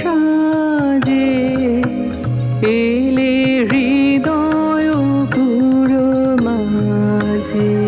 সাজে এলে হৃদয় পুরো মাঝে।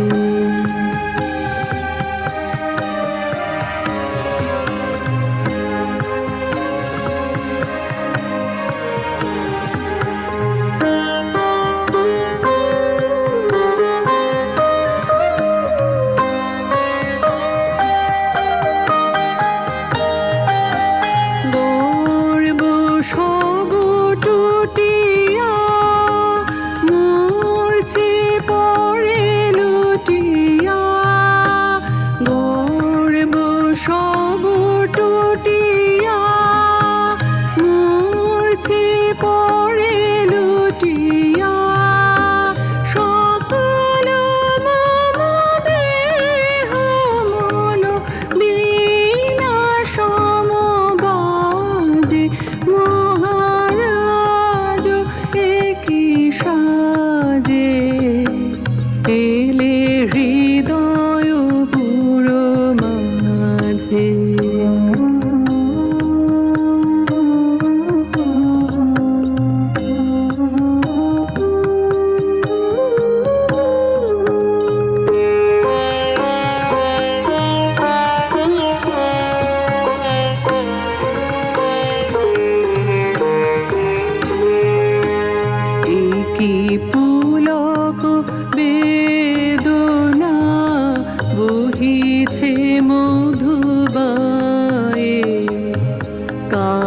মাঝে কি পুলক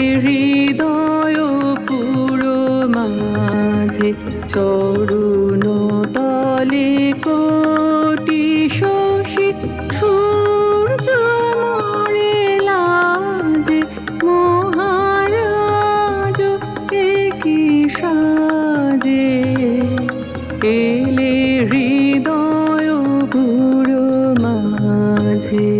হৃদয় পুরো মাঝে চরুণ তলে কোটি শশী সূর্য মরে লাজে মহারাজ একই সাজে? এলে হৃদয় পুরো মাঝে